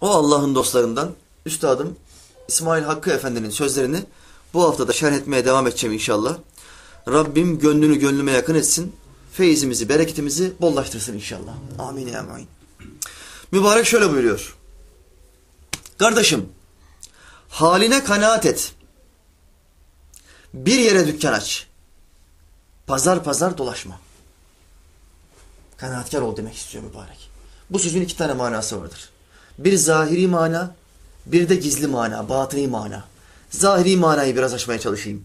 O Allah'ın dostlarından Üstadım İsmail Hakkı Efendi'nin sözlerini bu haftada şerh etmeye devam edeceğim inşallah. Rabbim gönlünü gönlüme yakın etsin. Feyizimizi, bereketimizi bollaştırsın inşallah. Amin ya amin. Mübarek şöyle buyuruyor. Kardeşim, haline kanaat et. Bir yere dükkan aç. Pazar pazar dolaşma. Kanaatkar ol demek istiyor mübarek. Bu sözün iki tane manası vardır. Bir zahiri mana, bir de gizli mana, batıni mana. Zahiri manayı biraz açmaya çalışayım.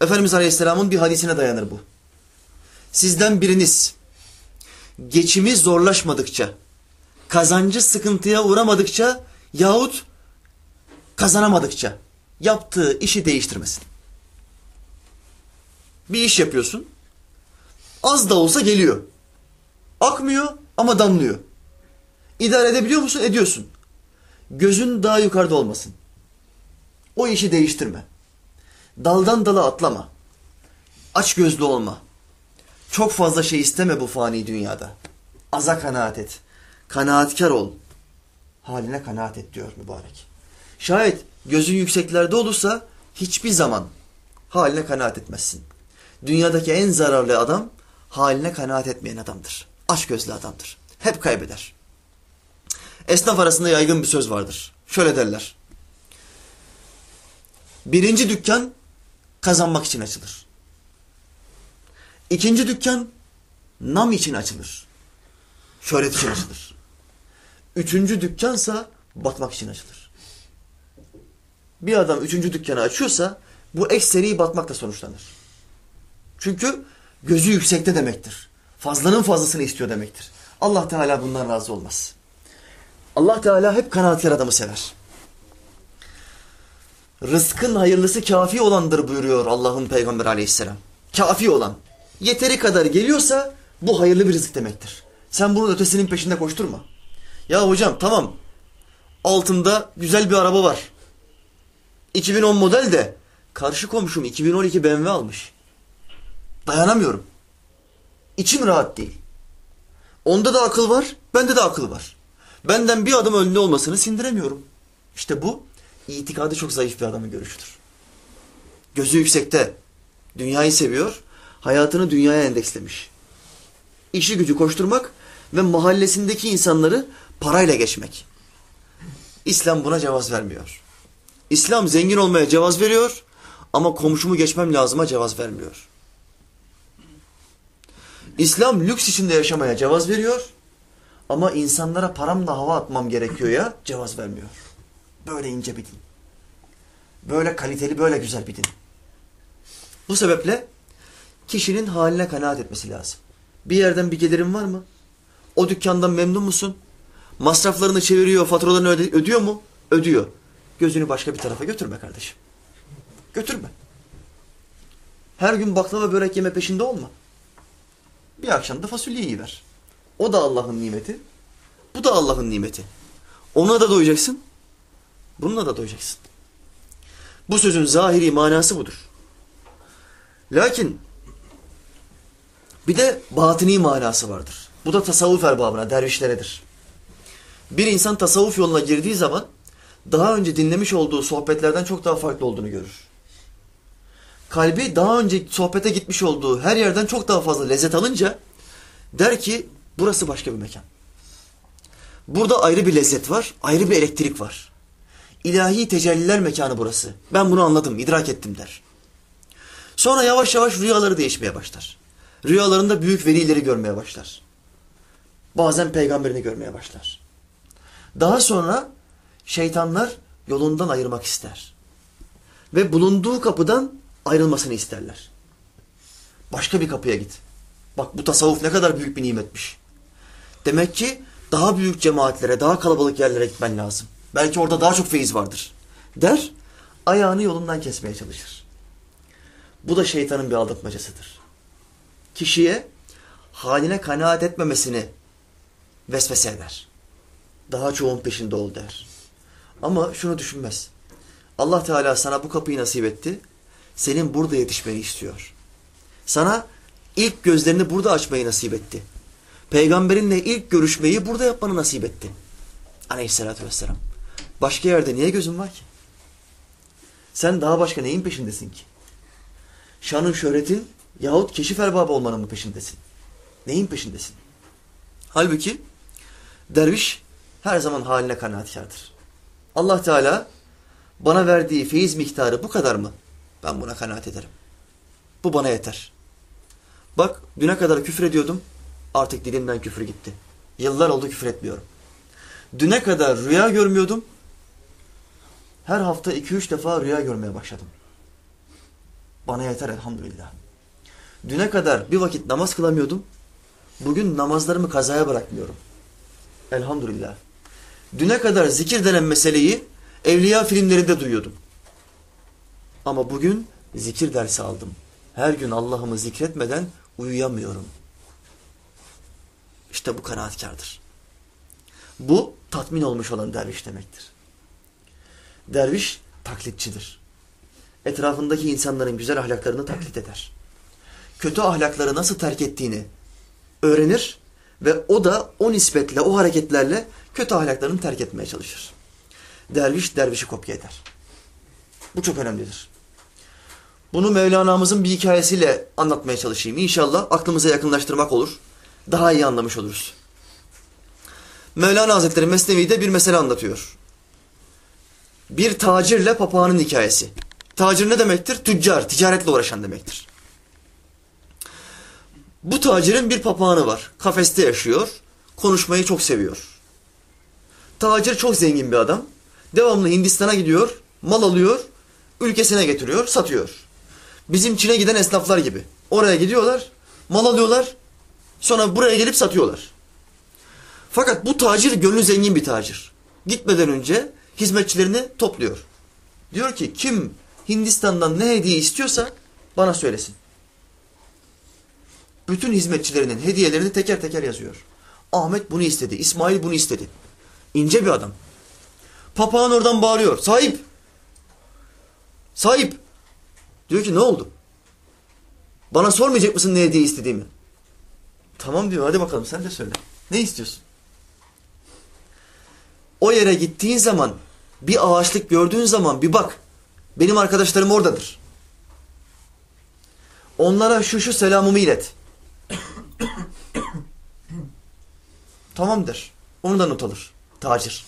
Efendimiz Aleyhisselam'ın bir hadisine dayanır bu. Sizden biriniz geçimi zorlaşmadıkça, kazancı sıkıntıya uğramadıkça yahut kazanamadıkça yaptığı işi değiştirmesin. Bir iş yapıyorsun. Az da olsa geliyor. Akmıyor ama damlıyor. İdare edebiliyor musun? Ediyorsun. Gözün daha yukarıda olmasın. O işi değiştirme. Daldan dala atlama. Aç gözlü olma. Çok fazla şey isteme bu fani dünyada. Aza kanaat et. Kanaatkar ol. Haline kanaat et diyor mübarek. Şayet gözün yükseklerde olursa hiçbir zaman haline kanaat etmezsin. Dünyadaki en zararlı adam haline kanaat etmeyen adamdır. Aç gözlü adamdır. Hep kaybeder. Esnaf arasında yaygın bir söz vardır. Şöyle derler. Birinci dükkan kazanmak için açılır. İkinci dükkan nam için açılır. Şöhret için açılır. Üçüncü dükkansa batmak için açılır. Bir adam üçüncü dükkanı açıyorsa bu ekseri batmakla sonuçlanır. Çünkü gözü yüksekte demektir. Fazlanın fazlasını istiyor demektir. Allah Teala bundan razı olmaz. Allah Teala hep kanaatkar adamı sever. Rızkın hayırlısı kafi olandır buyuruyor Allah'ın Peygamberi aleyhisselam. Kafi olan. Yeteri kadar geliyorsa bu hayırlı bir rızık demektir. Sen bunun ötesinin peşinde koşturma. Ya hocam tamam altında güzel bir araba var. 2010 model de karşı komşum 2012 BMW almış. Dayanamıyorum. İçim rahat değil. Onda da akıl var, bende de akıl var. Benden bir adım önde olmasını sindiremiyorum. İşte bu itikadı çok zayıf bir adamın görüşüdür. Gözü yüksekte, dünyayı seviyor, hayatını dünyaya endekslemiş. İşi gücü koşturmak ve mahallesindeki insanları parayla geçmek. İslam buna cevaz vermiyor. İslam zengin olmaya cevaz veriyor ama komşumu geçmem lazıma cevaz vermiyor. İslam lüks içinde yaşamaya cevaz veriyor ama insanlara paramla hava atmam gerekiyor ya cevaz vermiyor. Böyle ince bir din. Böyle kaliteli, böyle güzel bir din. Bu sebeple kişinin haline kanaat etmesi lazım. Bir yerden bir gelirin var mı? O dükkandan memnun musun? Masraflarını çeviriyor, faturalarını öde ödüyor mu? Ödüyor. Gözünü başka bir tarafa götürme kardeşim. Götürme. Her gün baklava börek yeme peşinde olma. Bir akşam da fasulye yiyiver. O da Allah'ın nimeti. Bu da Allah'ın nimeti. Ona da doyacaksın. Bununla da doyacaksın. Bu sözün zahiri manası budur. Lakin bir de batini manası vardır. Bu da tasavvuf erbabına, dervişleredir. Bir insan tasavvuf yoluna girdiği zaman daha önce dinlemiş olduğu sohbetlerden çok daha farklı olduğunu görür. Kalbi daha önce sohbete gitmiş olduğu her yerden çok daha fazla lezzet alınca der ki burası başka bir mekan. Burada ayrı bir lezzet var, ayrı bir elektrik var. İlahi tecelliler mekanı burası. Ben bunu anladım, idrak ettim der. Sonra yavaş yavaş rüyaları değişmeye başlar. Rüyalarında büyük velileri görmeye başlar. Bazen peygamberini görmeye başlar. Daha sonra şeytanlar yolundan ayırmak ister. Ve bulunduğu kapıdan ayrılmasını isterler. Başka bir kapıya git. Bak bu tasavvuf ne kadar büyük bir nimetmiş. Demek ki daha büyük cemaatlere, daha kalabalık yerlere gitmen lazım. Belki orada daha çok feyiz vardır. Der, ayağını yolundan kesmeye çalışır. Bu da şeytanın bir aldatmacasıdır. Kişiye haline kanaat etmemesini vesvese eder. Daha çoğun peşinde ol der. Ama şunu düşünmez. Allah Teala sana bu kapıyı nasip etti. Senin burada yetişmeni istiyor. Sana ilk gözlerini burada açmayı nasip etti. Peygamberinle ilk görüşmeyi burada yapmanı nasip etti. Aleyhissalatü vesselam. Başka yerde niye gözün var ki? Sen daha başka neyin peşindesin ki? Şanın, şöhretin yahut keşif erbabı olmanın mı peşindesin? Neyin peşindesin? Halbuki derviş her zaman haline kanaatkardır. Allah Teala bana verdiği feyiz miktarı bu kadar mı? Ben buna kanaat ederim. Bu bana yeter. Bak düne kadar küfür ediyordum. Artık dilimden küfür gitti. Yıllar oldu küfür etmiyorum. Düne kadar rüya görmüyordum. Her hafta iki üç defa rüya görmeye başladım. Bana yeter elhamdülillah. Düne kadar bir vakit namaz kılamıyordum. Bugün namazlarımı kazaya bırakmıyorum. Elhamdülillah. Düne kadar zikir denen meseleyi evliya filmlerinde duyuyordum. Ama bugün zikir dersi aldım. Her gün Allah'ımı zikretmeden uyuyamıyorum. İşte bu kanaatkardır. Bu tatmin olmuş olan derviş demektir. Derviş taklitçidir. Etrafındaki insanların güzel ahlaklarını taklit eder. Kötü ahlakları nasıl terk ettiğini öğrenir ve o da o nispetle, o hareketlerle kötü ahlaklarını terk etmeye çalışır. Derviş, dervişi kopya eder. Bu çok önemlidir. Bunu Mevlana'mızın bir hikayesiyle anlatmaya çalışayım. İnşallah aklımıza yakınlaştırmak olur. Daha iyi anlamış oluruz. Mevlana Hazretleri Mesnevi'de bir mesele anlatıyor. Bir tacirle papağanın hikayesi. Tacir ne demektir? Tüccar, ticaretle uğraşan demektir. Bu tacirin bir papağanı var. Kafeste yaşıyor. Konuşmayı çok seviyor. Tacir çok zengin bir adam. Devamlı Hindistan'a gidiyor. Mal alıyor. Ülkesine getiriyor. Satıyor. Bizim Çin'e giden esnaflar gibi. Oraya gidiyorlar. Mal alıyorlar. Sonra buraya gelip satıyorlar. Fakat bu tacir gönlü zengin bir tacir. Gitmeden önce hizmetçilerini topluyor. Diyor ki kim Hindistan'dan ne hediye istiyorsa bana söylesin. Bütün hizmetçilerinin hediyelerini teker teker yazıyor. Ahmet bunu istedi, İsmail bunu istedi. İnce bir adam. Papağan oradan bağırıyor. Sahip! Sahip! Diyor ki ne oldu? Bana sormayacak mısın ne hediye istediğimi? Tamam diyor hadi bakalım sen de söyle. Ne istiyorsun? O yere gittiğin zaman bir ağaçlık gördüğün zaman bir bak. Benim arkadaşlarım oradadır. Onlara şu şu selamımı ilet. Tamamdır. Onu da not alır. Tacir.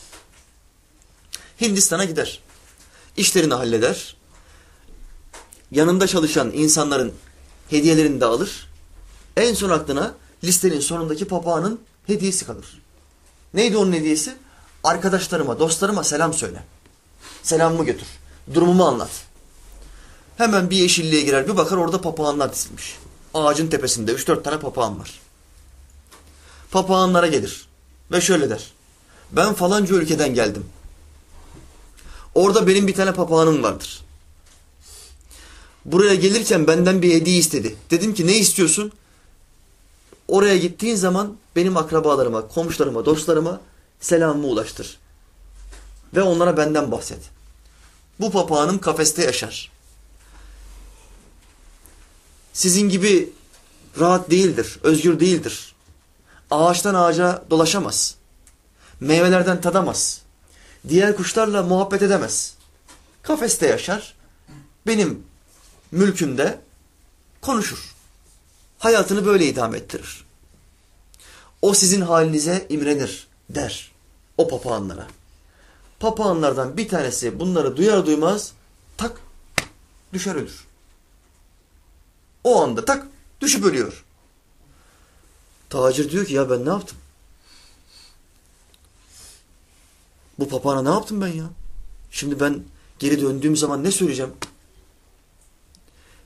Hindistan'a gider. İşlerini halleder. Yanında çalışan insanların hediyelerini de alır. En son aklına listenin sonundaki papağanın hediyesi kalır. Neydi onun hediyesi? Arkadaşlarıma, dostlarıma selam söyle. Selamımı götür. Durumumu anlat. Hemen bir yeşilliğe girer bir bakar orada papağanlar dizilmiş. Ağacın tepesinde 3-4 tane papağan var. Papağanlara gelir ve şöyle der. Ben falanca ülkeden geldim. Orada benim bir tane papağanım vardır. Buraya gelirken benden bir hediye istedi. Dedim ki ne istiyorsun? Oraya gittiğin zaman benim akrabalarıma, komşularıma, dostlarıma selamımı ulaştır. Ve onlara benden bahset. Bu papağanım kafeste yaşar. Sizin gibi rahat değildir, özgür değildir. Ağaçtan ağaca dolaşamaz. Meyvelerden tadamaz. Diğer kuşlarla muhabbet edemez. Kafeste yaşar. Benim mülkümde konuşur. Hayatını böyle idame ettirir. O sizin halinize imrenir der o papağanlara. Papağanlardan bir tanesi bunları duyar duymaz tak düşer ölür. O anda tak düşüp ölüyor. Tacir diyor ki ya ben ne yaptım? Bu papağana ne yaptım ben ya? Şimdi ben geri döndüğüm zaman ne söyleyeceğim?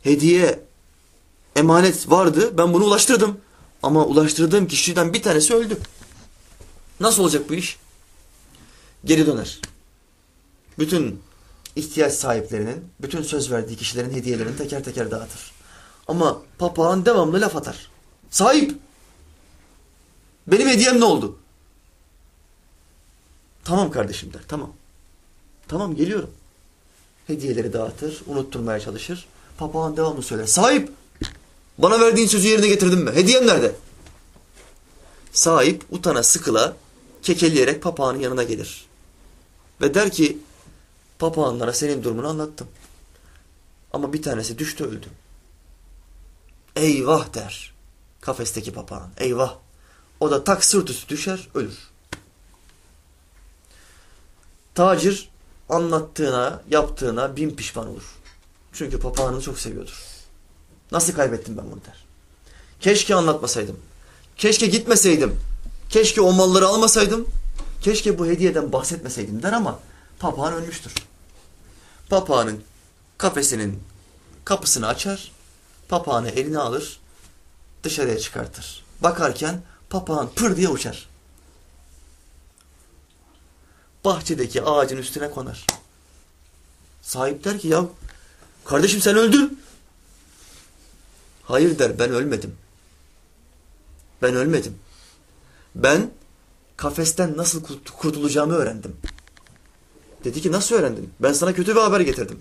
Hediye, emanet vardı. Ben bunu ulaştırdım. Ama ulaştırdığım kişiden bir tanesi öldü. Nasıl olacak bu iş? Geri döner. Bütün ihtiyaç sahiplerinin, bütün söz verdiği kişilerin hediyelerini teker teker dağıtır. Ama papağan devamlı laf atar. Sahip! Benim hediyem ne oldu? Tamam kardeşim der, tamam. Tamam geliyorum. Hediyeleri dağıtır, unutturmaya çalışır. Papağan devamlı söyler. Sahip! Bana verdiğin sözü yerine getirdin mi? Hediyem nerede? Sahip utana sıkıla kekeleyerek papağanın yanına gelir. Ve der ki papağanlara senin durumunu anlattım. Ama bir tanesi düştü öldü. Eyvah der kafesteki papağan. Eyvah. O da tak sırt üstü düşer ölür. Tacir anlattığına, yaptığına bin pişman olur. Çünkü papağanını çok seviyordur. Nasıl kaybettim ben bunu der. Keşke anlatmasaydım. Keşke gitmeseydim. Keşke o malları almasaydım. Keşke bu hediyeden bahsetmeseydim der ama papağan ölmüştür. Papağanın kafesinin kapısını açar. Papağanı eline alır. Dışarıya çıkartır. Bakarken papağan pır diye uçar. Bahçedeki ağacın üstüne konar. Sahip der ki ya kardeşim sen öldün. Hayır der ben ölmedim. Ben ölmedim. Ben kafesten nasıl kurtulacağımı öğrendim. Dedi ki nasıl öğrendin? Ben sana kötü bir haber getirdim.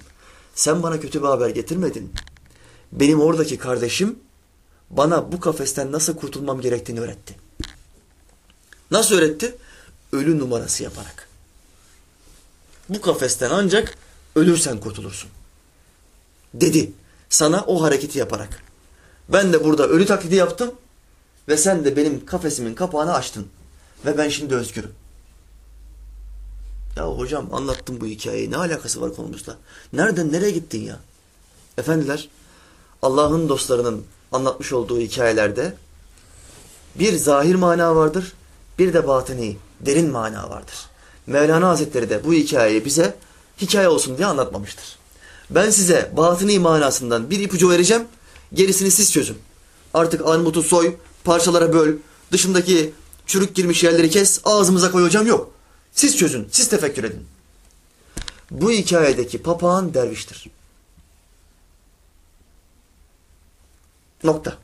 Sen bana kötü bir haber getirmedin. Benim oradaki kardeşim bana bu kafesten nasıl kurtulmam gerektiğini öğretti. Nasıl öğretti? Ölü numarası yaparak. Bu kafesten ancak ölürsen kurtulursun. Dedi. Sana o hareketi yaparak. Ben de burada ölü taklidi yaptım ve sen de benim kafesimin kapağını açtın. Ve ben şimdi özgürüm. Ya hocam anlattım bu hikayeyi. Ne alakası var konumuzla? Nereden nereye gittin ya? Efendiler, Allah'ın dostlarının anlatmış olduğu hikayelerde bir zahir mana vardır, bir de batini, derin mana vardır. Mevlana Hazretleri de bu hikayeyi bize hikaye olsun diye anlatmamıştır. Ben size batini manasından bir ipucu vereceğim, gerisini siz çözün. Artık armutu soy, parçalara böl, dışındaki çürük girmiş yerleri kes, ağzımıza koy hocam yok. Siz çözün, siz tefekkür edin. Bu hikayedeki papağan derviştir. Nokta.